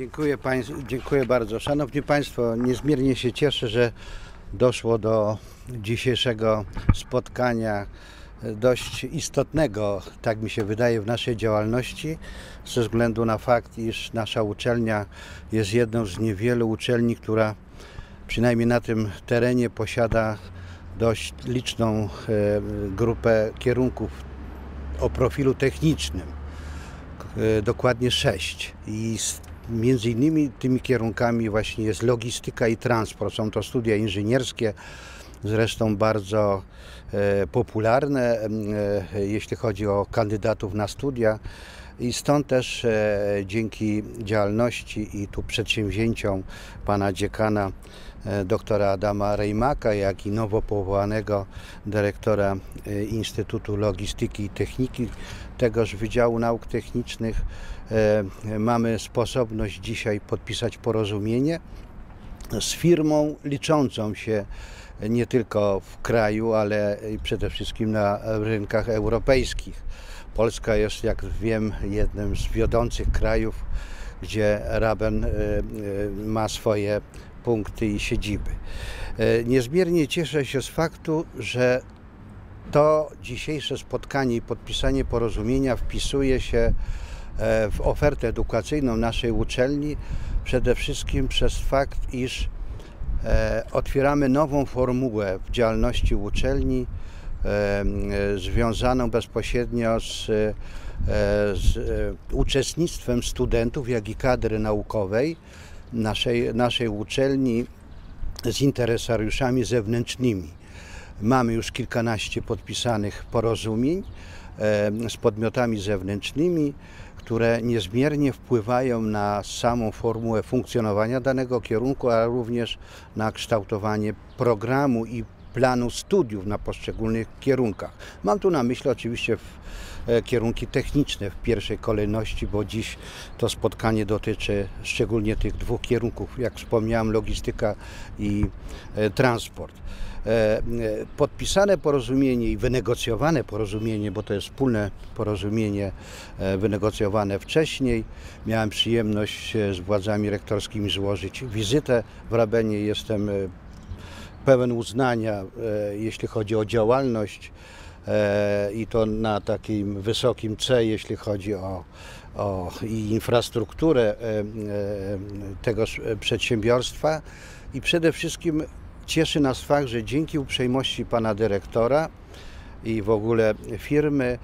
Dziękuję, państwu, dziękuję bardzo. Szanowni Państwo, niezmiernie się cieszę, że doszło do dzisiejszego spotkania dość istotnego, tak mi się wydaje, w naszej działalności, ze względu na fakt, iż nasza uczelnia jest jedną z niewielu uczelni, która przynajmniej na tym terenie posiada dość liczną e, grupę kierunków o profilu technicznym. E, dokładnie sześć. I z, między innymi tymi kierunkami właśnie jest logistyka i transport. Są to studia inżynierskie, zresztą bardzo e, popularne, e, jeśli chodzi o kandydatów na studia. I stąd też e, dzięki działalności i tu przedsięwzięciom pana dziekana e, doktora Adama Rejmaka, jak i nowo powołanego dyrektora e, Instytutu Logistyki i Techniki tegoż Wydziału Nauk Technicznych e, mamy sposobność dzisiaj podpisać porozumienie z firmą liczącą się nie tylko w kraju, ale przede wszystkim na rynkach europejskich. Polska jest, jak wiem, jednym z wiodących krajów, gdzie Raben e, e, ma swoje punkty i siedziby. E, Niezmiernie cieszę się z faktu, że to dzisiejsze spotkanie i podpisanie porozumienia wpisuje się e, w ofertę edukacyjną naszej uczelni, przede wszystkim przez fakt, iż e, otwieramy nową formułę w działalności uczelni, e, e, związaną bezpośrednio z, e, z e, uczestnictwem studentów, jak i kadry naukowej naszej, naszej uczelni z interesariuszami zewnętrznymi. Mamy już kilkanaście podpisanych porozumień e, z podmiotami zewnętrznymi, które niezmiernie wpływają na samą formułę funkcjonowania danego kierunku, ale również na kształtowanie programu i planu studiów na poszczególnych kierunkach. Mam tu na myśli oczywiście e, kierunki techniczne w pierwszej kolejności, bo dziś to spotkanie dotyczy szczególnie tych dwóch kierunków, jak wspomniałem, logistyka i e, transport. E, Podpisane porozumienie i wynegocjowane porozumienie, bo to jest wspólne porozumienie wynegocjowane wcześniej. Miałem przyjemność z władzami rektorskimi złożyć wizytę w Rabenie. Jestem pełen uznania, e, jeśli chodzi o działalność e, i to na takim wysokim C, jeśli chodzi o, o infrastrukturę e, tegoż e, przedsiębiorstwa. I przede wszystkim cieszy nas fakt, że dzięki uprzejmości pana dyrektora i w ogóle firmy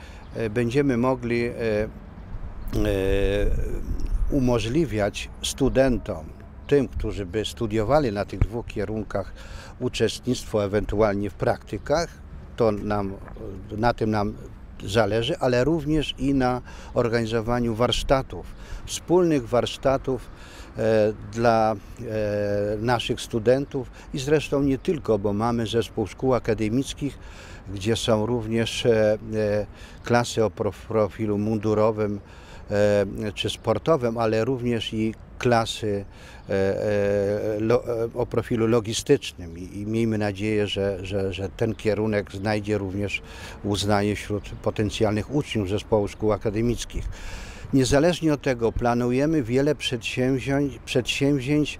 będziemy mogli umożliwiać studentom, tym, którzy by studiowali na tych dwóch kierunkach, uczestnictwo ewentualnie w praktykach. To nam, na tym nam zależy, ale również i na organizowaniu warsztatów, wspólnych warsztatów e, dla e, naszych studentów i zresztą nie tylko, bo mamy zespół szkół akademickich, gdzie są również e, e, klasy o prof- profilu mundurowym czy sportowym, ale również i klasy e, e, e, o profilu logistycznym i miejmy nadzieję, że, że, że ten kierunek znajdzie również uznanie wśród potencjalnych uczniów zespołu szkół akademickich. Niezależnie od tego planujemy wiele przedsięwzięć, przedsięwzięć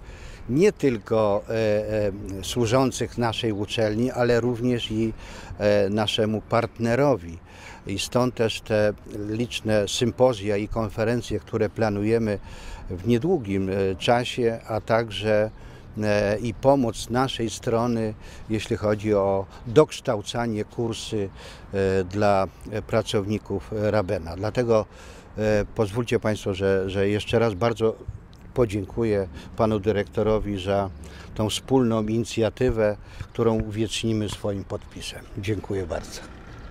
nie tylko e, e, służących naszej uczelni, ale również i e, naszemu partnerowi. I stąd też te liczne sympozja i konferencje, które planujemy w niedługim czasie, a także i pomoc naszej strony, jeśli chodzi o dokształcanie kursy dla pracowników Rabena. Dlatego pozwólcie Państwo, że, że jeszcze raz bardzo podziękuję panu dyrektorowi za tą wspólną inicjatywę, którą uwiecznimy swoim podpisem. Dziękuję bardzo.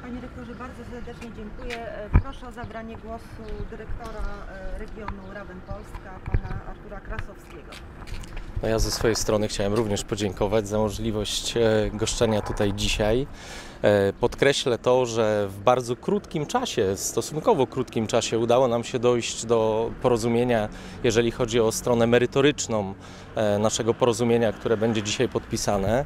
Panie rektorze, bardzo serdecznie dziękuję. E, Proszę o zabranie głosu dyrektora e, regionu Raben Polska, pana Artura Krasowskiego. No ja ze swojej strony chciałem również podziękować za możliwość e, goszczenia tutaj dzisiaj. E, Podkreślę to, że w bardzo krótkim czasie, stosunkowo krótkim czasie udało nam się dojść do porozumienia, jeżeli chodzi o stronę merytoryczną e, naszego porozumienia, które będzie dzisiaj podpisane.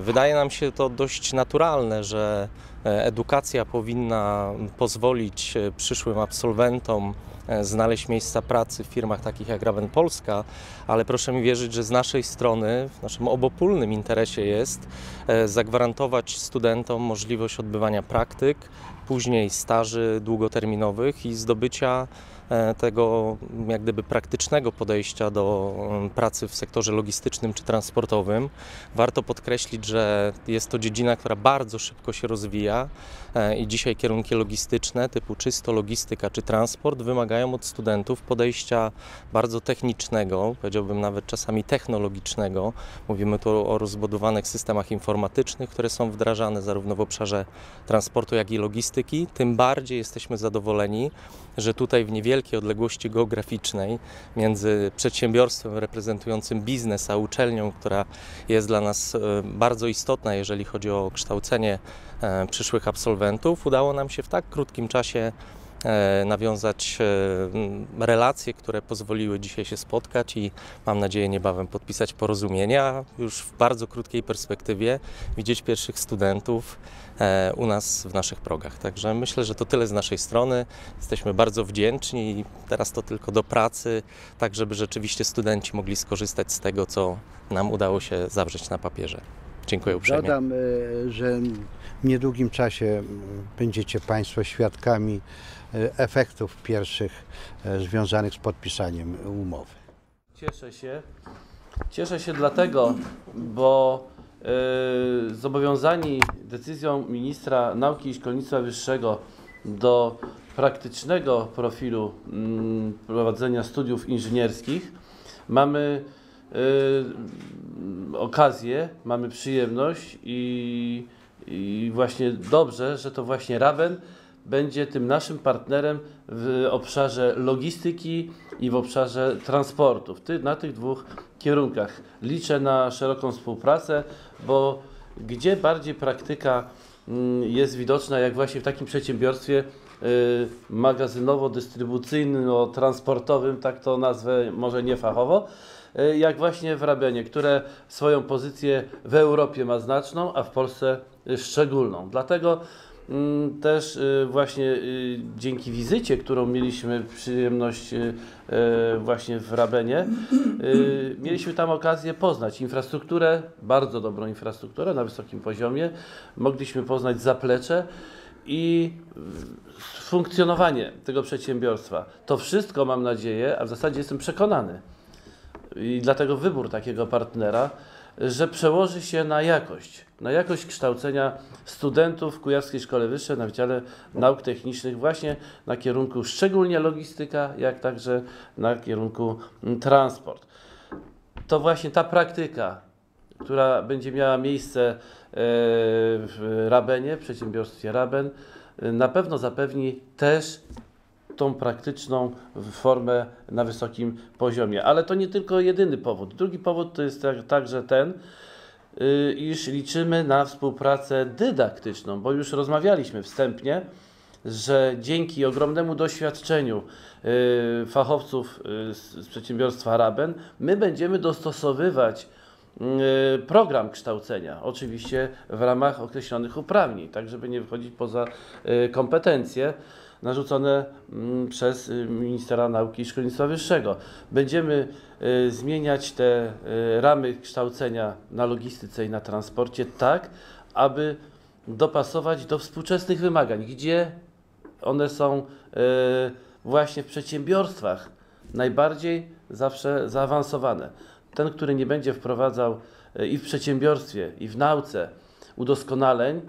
Wydaje nam się to dość naturalne, że Edukacja powinna pozwolić przyszłym absolwentom znaleźć miejsca pracy w firmach takich jak Raven Polska, ale proszę mi wierzyć, że z naszej strony, w naszym obopólnym interesie jest e, zagwarantować studentom możliwość odbywania praktyk, później staży długoterminowych i zdobycia e, tego jak gdyby praktycznego podejścia do em, pracy w sektorze logistycznym czy transportowym. Warto podkreślić, że jest to dziedzina, która bardzo szybko się rozwija e, i dzisiaj kierunki logistyczne typu czysto logistyka czy transport wymagają od studentów podejścia bardzo technicznego, powiedziałbym nawet czasami technologicznego. Mówimy tu o rozbudowanych systemach informatycznych, które są wdrażane zarówno w obszarze transportu, jak i logistyki. Tym bardziej jesteśmy zadowoleni, że tutaj w niewielkiej odległości geograficznej między przedsiębiorstwem reprezentującym biznes a uczelnią, która jest dla nas e, bardzo istotna, jeżeli chodzi o kształcenie e, przyszłych absolwentów, udało nam się w tak krótkim czasie nawiązać e, relacje, które pozwoliły dzisiaj się spotkać i mam nadzieję niebawem podpisać porozumienie, a już w bardzo krótkiej perspektywie widzieć pierwszych studentów e, u nas w naszych progach. Także myślę, że to tyle z naszej strony. Jesteśmy bardzo wdzięczni i teraz to tylko do pracy, tak żeby rzeczywiście studenci mogli skorzystać z tego, co nam udało się zawrzeć na papierze. Dziękuję uprzejmie. Dodam, e, że w niedługim czasie będziecie Państwo świadkami e, efektów pierwszych e, związanych z podpisaniem umowy. Cieszę się. Cieszę się dlatego, bo e, zobowiązani decyzją ministra nauki i szkolnictwa wyższego do praktycznego profilu mm, prowadzenia studiów inżynierskich mamy e, okazję, mamy przyjemność i, i właśnie dobrze, że to właśnie Raben będzie tym naszym partnerem w obszarze logistyki i w obszarze transportu. Na tych dwóch kierunkach liczę na szeroką współpracę, bo gdzie bardziej praktyka mm, jest widoczna, jak właśnie w takim przedsiębiorstwie y, magazynowo-dystrybucyjno-transportowym, tak to nazwę może nie fachowo, y, jak właśnie w Rabianie, które swoją pozycję w Europie ma znaczną, a w Polsce y, szczególną. Dlatego Też y, właśnie y, dzięki wizycie, którą mieliśmy przyjemność y, y, właśnie w Rabenie, mieliśmy tam okazję poznać infrastrukturę, bardzo dobrą infrastrukturę na wysokim poziomie. Mogliśmy poznać zaplecze i funkcjonowanie tego przedsiębiorstwa. To wszystko mam nadzieję, a w zasadzie jestem przekonany i dlatego wybór takiego partnera, że przełoży się na jakość, na jakość kształcenia studentów w Kujawskiej Szkole Wyższej na Wydziale Nauk Technicznych właśnie na kierunku szczególnie logistyka, jak także na kierunku mm, transport. To właśnie ta praktyka, która będzie miała miejsce e, w Rabenie, w przedsiębiorstwie Raben, e, na pewno zapewni też tą praktyczną formę na wysokim poziomie. Ale to nie tylko jedyny powód. Drugi powód to jest tak- także ten, y, iż liczymy na współpracę dydaktyczną, bo już rozmawialiśmy wstępnie, że dzięki ogromnemu doświadczeniu y, fachowców y, z przedsiębiorstwa Raben, my będziemy dostosowywać program kształcenia, oczywiście w ramach określonych uprawnień, tak żeby nie wychodzić poza kompetencje narzucone mm, przez y, ministra nauki i szkolnictwa wyższego. Będziemy y, zmieniać te y, ramy kształcenia na logistyce i na transporcie tak, aby dopasować do współczesnych wymagań, gdzie one są właśnie w przedsiębiorstwach najbardziej zawsze zaawansowane. Ten, który nie będzie wprowadzał i w przedsiębiorstwie, i w nauce udoskonaleń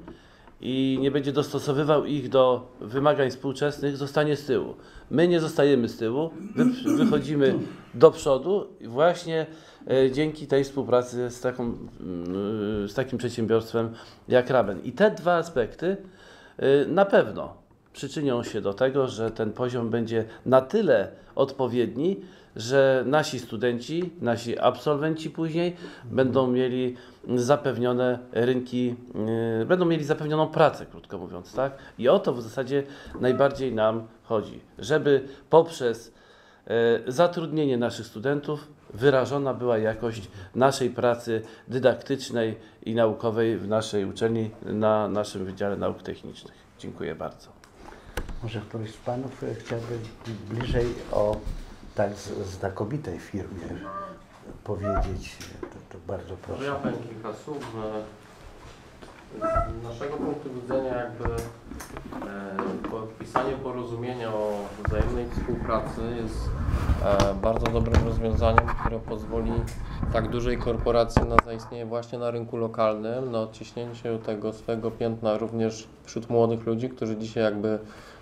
i nie będzie dostosowywał ich do wymagań współczesnych, zostanie z tyłu. My nie zostajemy z tyłu, wy, wychodzimy do przodu właśnie e, dzięki tej współpracy z, taką, mm, z takim przedsiębiorstwem jak Raben. I te dwa aspekty e, na pewno przyczynią się do tego, że ten poziom będzie na tyle odpowiedni, że nasi studenci, nasi absolwenci później będą mieli zapewnione rynki, yy, będą mieli zapewnioną pracę, krótko mówiąc, tak? I o to w zasadzie najbardziej nam chodzi, żeby poprzez yy, zatrudnienie naszych studentów wyrażona była jakość naszej pracy dydaktycznej i naukowej w naszej uczelni na naszym Wydziale Nauk Technicznych. Dziękuję bardzo. Może któryś z Panów e, chciałby bliżej o tak znakomitej firmie powiedzieć. To, to bardzo proszę. ja powiem kilka słów. Z naszego punktu widzenia jakby e, podpisanie porozumienia o wzajemnej współpracy jest e, bardzo dobrym rozwiązaniem, które pozwoli tak dużej korporacji na zaistnienie właśnie na rynku lokalnym, na odciśnięcie tego swojego piętna również wśród młodych ludzi, którzy dzisiaj jakby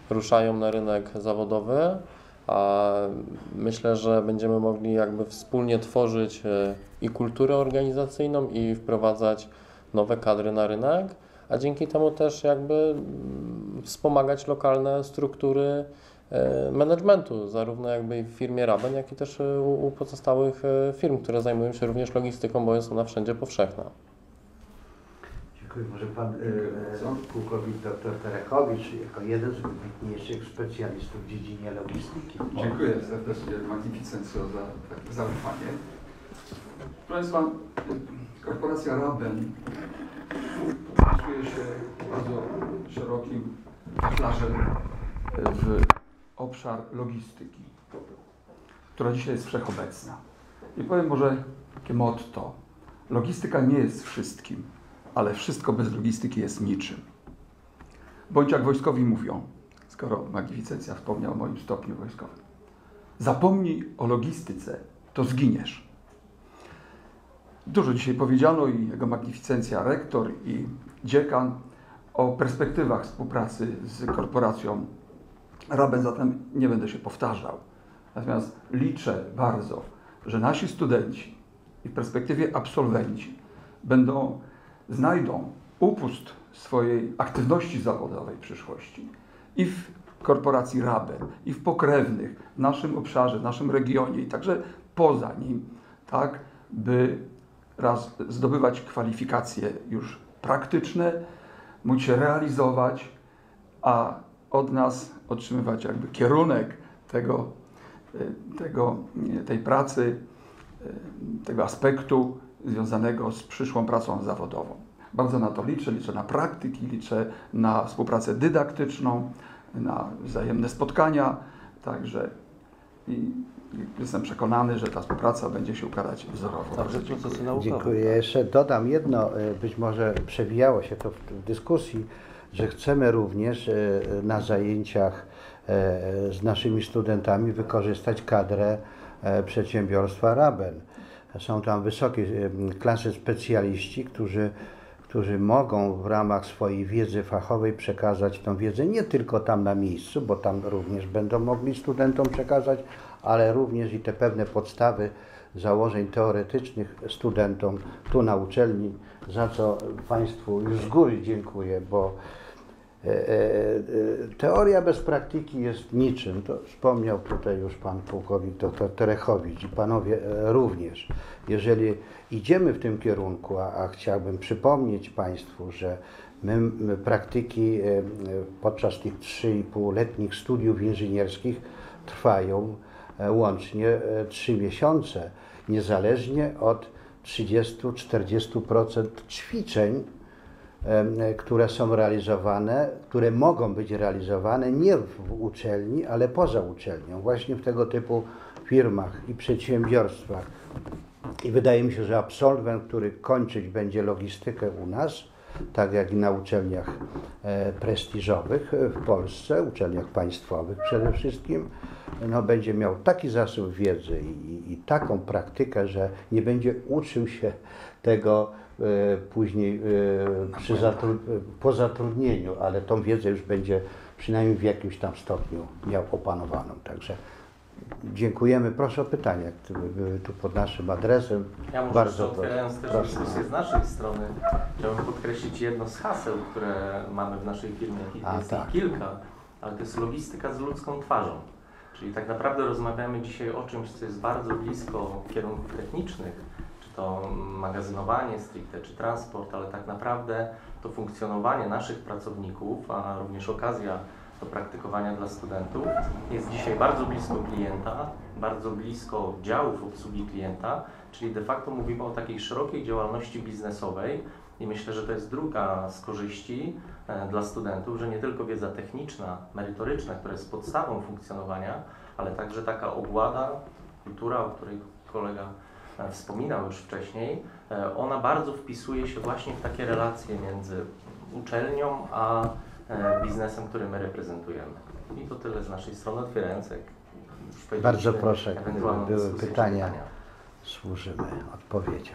ruszają na rynek zawodowy. A myślę, że będziemy mogli jakby wspólnie tworzyć e, i kulturę organizacyjną i wprowadzać nowe kadry na rynek, a dzięki temu też jakby mm, wspomagać lokalne struktury e, managementu, zarówno jakby w firmie Raben, jak i też u u pozostałych e, firm, które zajmują się również logistyką, bo jest ona wszędzie powszechna. Dziękuję. Może Pan e, pułkownik dr Terekowicz jako jeden z wybitniejszych specjalistów w dziedzinie logistyki. Dziękuję serdecznie Magnificencjo za takie zaufanie. Proszę Państwa, korporacja Raben wpisuje się bardzo szerokim wachlarzem w obszar logistyki, która dzisiaj jest wszechobecna. I powiem może takie motto. Logistyka nie jest wszystkim, ale wszystko bez logistyki jest niczym. Bądź jak wojskowi mówią, skoro Magnificencja wspomniał o moim stopniu wojskowym. Zapomnij o logistyce, to zginiesz. Dużo dzisiaj powiedziano i jego magnificencja rektor i dziekan o perspektywach współpracy z korporacją Raben, zatem nie będę się powtarzał. Natomiast liczę bardzo, że nasi studenci i w perspektywie absolwenci będą, znajdą upust swojej aktywności zawodowej w przyszłości i w korporacji Raben, i w pokrewnych, w naszym obszarze, w naszym regionie. I także poza nim, tak, by raz zdobywać kwalifikacje już praktyczne, móc się realizować, a od nas otrzymywać jakby kierunek tego, y, tego, y, tej pracy, y, tego aspektu związanego z przyszłą pracą zawodową. Bardzo na to liczę, liczę na praktyki, liczę na współpracę dydaktyczną, na wzajemne spotkania, także i jestem przekonany, że ta współpraca będzie się układać wzorowo. Także procesy naukowe. Dziękuję. Ja jeszcze dodam jedno, e, być może przewijało się to w, dyskusji, że chcemy również e, na zajęciach e, z naszymi studentami wykorzystać kadrę przedsiębiorstwa Raben. Są tam wysokie klasy specjaliści, którzy, którzy mogą w ramach swojej wiedzy fachowej przekazać tą wiedzę nie tylko tam na miejscu, bo tam również będą mogli studentom przekazać, ale również i te pewne podstawy założeń teoretycznych studentom tu na uczelni, za co Państwu już z góry dziękuję, bo teoria bez praktyki jest niczym. To wspomniał tutaj już Pan pułkownik dr Terechowicz i Panowie e, również. Jeżeli idziemy w tym kierunku, a, a chciałbym przypomnieć Państwu, że my, my praktyki e, e, podczas tych 3,5-letnich studiów inżynierskich trwają e, łącznie 3 miesiące, niezależnie od 30-40% ćwiczeń, które są realizowane, które mogą być realizowane nie w uczelni, ale poza uczelnią, właśnie w tego typu firmach i przedsiębiorstwach. I wydaje mi się, że absolwent, który kończyć będzie logistykę u nas, tak jak i na uczelniach e, prestiżowych e, w Polsce, uczelniach państwowych przede wszystkim, no, będzie miał taki zasób wiedzy i, i, i taką praktykę, że nie będzie uczył się tego później e, przy zatru- e, po zatrudnieniu, ale tą wiedzę już będzie przynajmniej w jakimś tam stopniu miał opanowaną. Także dziękujemy. Proszę o pytania, które były tu pod naszym adresem. Ja może Bardzo jeszcze otwierając proszę. też Proszę. dyskusję z naszej strony, chciałbym podkreślić jedno z haseł, które mamy w naszej firmie. A, jest tak. ich kilka, ale to jest logistyka z ludzką twarzą. Czyli tak naprawdę rozmawiamy dzisiaj o czymś, co jest bardzo blisko kierunków technicznych, to magazynowanie stricte, czy transport, ale tak naprawdę to funkcjonowanie naszych pracowników, a również okazja do praktykowania dla studentów. Jest dzisiaj bardzo blisko klienta, bardzo blisko działów obsługi klienta, czyli de facto mówimy o takiej szerokiej działalności biznesowej i myślę, że to jest druga z korzyści e, dla studentów, że nie tylko wiedza techniczna, merytoryczna, która jest podstawą funkcjonowania, ale także taka ogłada, kultura, o której kolega wspominał już wcześniej, e, ona bardzo wpisuje się właśnie w takie relacje między uczelnią a e, biznesem, który my reprezentujemy. I to tyle z naszej strony. Otwierając, jak już powiedzieliśmy, Bardzo proszę, ewentualną były dyskusję czy pytania. Służymy odpowiedzią.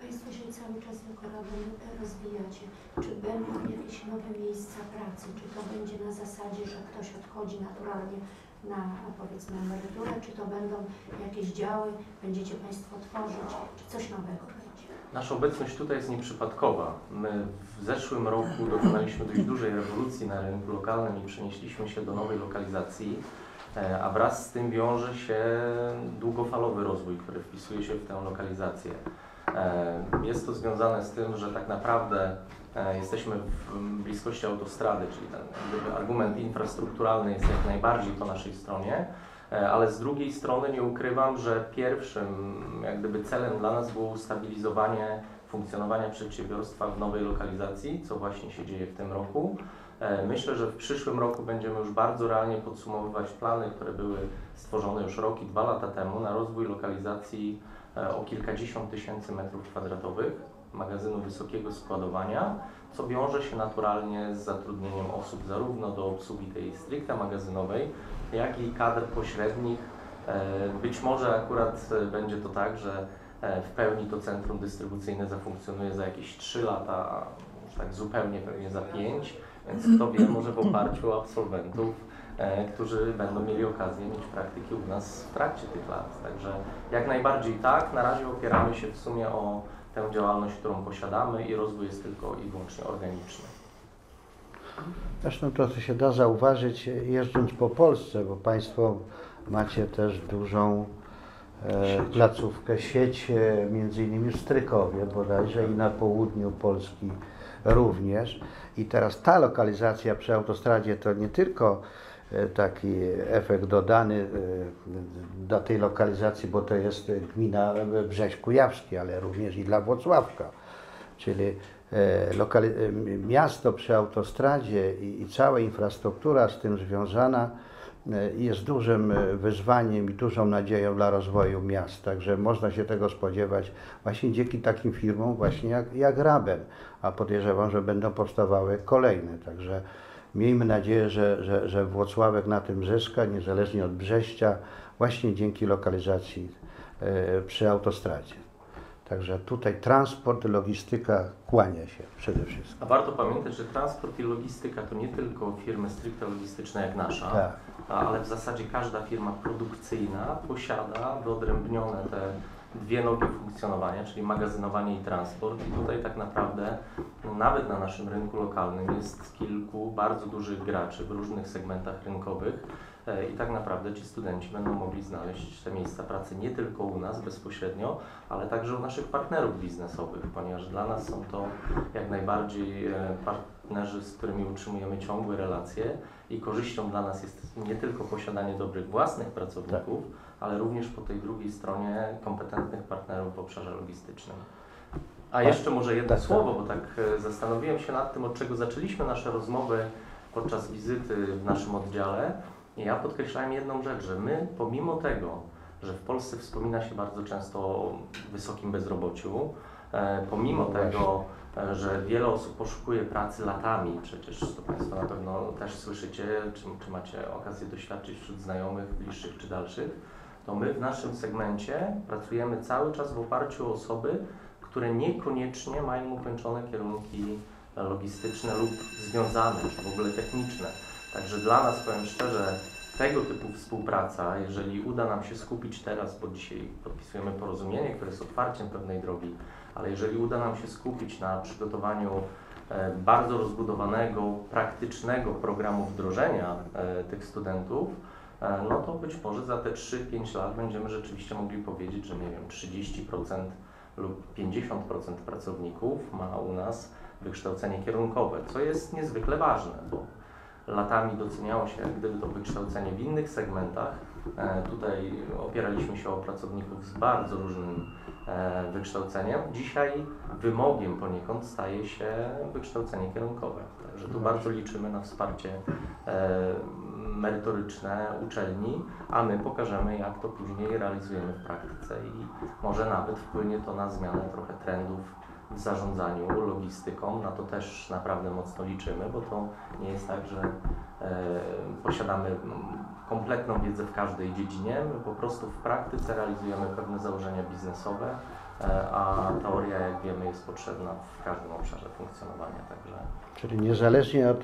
Państwo się cały czas jako Radom rozwijacie. Czy będą jakieś nowe miejsca pracy? Czy to będzie na zasadzie, że ktoś odchodzi naturalnie na powiedzmy emeryturę? Czy to będą jakieś działy? Będziecie Państwo tworzyć? Czy coś nowego będzie? Nasza obecność tutaj jest nieprzypadkowa. My w zeszłym roku dokonaliśmy dość dużej rewolucji na rynku lokalnym i przenieśliśmy się do nowej lokalizacji, e, a wraz z tym wiąże się długofalowy rozwój, który wpisuje się w tę lokalizację. E, Jest to związane z tym, że tak naprawdę jesteśmy w bliskości autostrady, czyli ten argument infrastrukturalny jest jak najbardziej po naszej stronie. E, ale z drugiej strony nie ukrywam, że pierwszym jak gdyby celem dla nas było ustabilizowanie funkcjonowania przedsiębiorstwa w nowej lokalizacji, co właśnie się dzieje w tym roku. E, Myślę, że w przyszłym roku będziemy już bardzo realnie podsumowywać plany, które były stworzone już rok i dwa lata temu na rozwój lokalizacji e, o kilkadziesiąt tysięcy metrów kwadratowych, magazynu wysokiego składowania, co wiąże się naturalnie z zatrudnieniem osób zarówno do obsługi tej stricte magazynowej, jak i kadr pośrednich. E, Być może akurat e, będzie to tak, że e, w pełni to centrum dystrybucyjne zafunkcjonuje za jakieś 3 lata, już tak zupełnie pewnie za 5, więc kto wie, może w oparciu o absolwentów, którzy będą mieli okazję mieć praktyki u nas w trakcie tych lat. Także jak najbardziej tak, na razie opieramy się w sumie o tę działalność, którą posiadamy i rozwój jest tylko i wyłącznie organiczny. Zresztą to, co się da zauważyć jeżdżąc po Polsce, bo Państwo macie też dużą e, placówkę, sieć, e, między innymi w Strykowie bodajże i na południu Polski również. I teraz ta lokalizacja przy autostradzie to nie tylko taki efekt dodany e, do tej lokalizacji, bo to jest gmina Brześć Kujawski, ale również i dla Włocławka czyli e, e, miasto przy autostradzie i, i cała infrastruktura z tym związana e, jest dużym e, wyzwaniem i dużą nadzieją dla rozwoju miast. Także można się tego spodziewać właśnie dzięki takim firmom właśnie jak, jak Raben, a podejrzewam, że będą powstawały kolejne. Także miejmy nadzieję, że, że, że Włocławek na tym zyska, niezależnie od Brześcia, właśnie dzięki lokalizacji e, przy autostradzie. Także tutaj transport, logistyka kłania się przede wszystkim. A warto pamiętać, że transport i logistyka to nie tylko firmy stricte logistyczne jak nasza, Tak. ale w zasadzie każda firma produkcyjna posiada wyodrębnione te dwie nogi funkcjonowania, czyli magazynowanie i transport. I tutaj tak naprawdę no, nawet na naszym rynku lokalnym jest kilku bardzo dużych graczy w różnych segmentach rynkowych. E, I tak naprawdę ci studenci będą mogli znaleźć te miejsca pracy nie tylko u nas bezpośrednio, ale także u naszych partnerów biznesowych, ponieważ dla nas są to jak najbardziej e, partnerzy, z którymi utrzymujemy ciągłe relacje i korzyścią dla nas jest nie tylko posiadanie dobrych własnych pracowników, ale również po tej drugiej stronie kompetentnych partnerów w obszarze logistycznym. A jeszcze może jedno Tak, tak. słowo, bo tak e, zastanowiłem się nad tym, od czego zaczęliśmy nasze rozmowy podczas wizyty w naszym oddziale. I ja podkreślałem jedną rzecz, że my pomimo tego, że w Polsce wspomina się bardzo często o wysokim bezrobociu, e, pomimo No tego, e, że wiele osób poszukuje pracy latami, przecież to Państwo na pewno też słyszycie, czy, czy macie okazję doświadczyć wśród znajomych, bliższych czy dalszych, to my w naszym segmencie pracujemy cały czas w oparciu o osoby, które niekoniecznie mają ukończone kierunki logistyczne lub związane, czy w ogóle techniczne. Także dla nas, powiem szczerze, tego typu współpraca, jeżeli uda nam się skupić teraz, bo dzisiaj podpisujemy porozumienie, które jest otwarciem pewnej drogi, ale jeżeli uda nam się skupić na przygotowaniu e, bardzo rozbudowanego, praktycznego programu wdrożenia e, tych studentów, no to być może za te 3-5 lat będziemy rzeczywiście mogli powiedzieć, że nie wiem, 30% lub 50% pracowników ma u nas wykształcenie kierunkowe, co jest niezwykle ważne, bo latami doceniało się jak gdyby to wykształcenie w innych segmentach. E, Tutaj opieraliśmy się o pracowników z bardzo różnym e, wykształceniem. Dzisiaj wymogiem poniekąd staje się wykształcenie kierunkowe. Także tu bardzo liczymy na wsparcie e, merytoryczne uczelni, a my pokażemy, jak to później realizujemy w praktyce i może nawet wpłynie to na zmianę trochę trendów w zarządzaniu logistyką. Na to też naprawdę mocno liczymy, bo to nie jest tak, że e, posiadamy kompletną wiedzę w każdej dziedzinie. My po prostu w praktyce realizujemy pewne założenia biznesowe, e, a teoria, jak wiemy, jest potrzebna w każdym obszarze funkcjonowania. Także Czyli niezależnie od.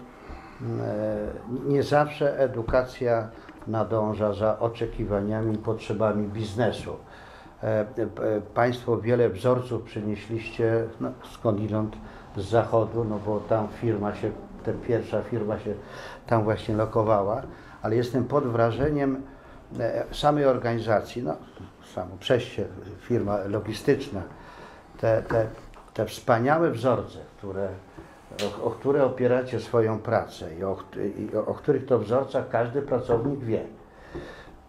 E, Nie zawsze edukacja nadąża za oczekiwaniami potrzebami biznesu. E, e, Państwo wiele wzorców przynieśliście no, skądinąd z zachodu, no bo tam firma się, ta pierwsza firma się tam właśnie lokowała, ale jestem pod wrażeniem samej organizacji, no samo przejście, firma logistyczna, te, te, te wspaniałe wzorce, które, o, o które opieracie swoją pracę i o, i o, o których to wzorcach każdy pracownik wie.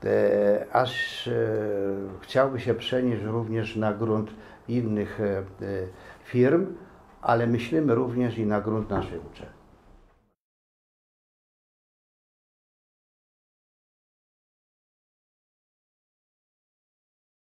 E, aż e, chciałby się przenieść również na grunt innych e, e, firm, ale myślimy również i na grunt naszej uczelni.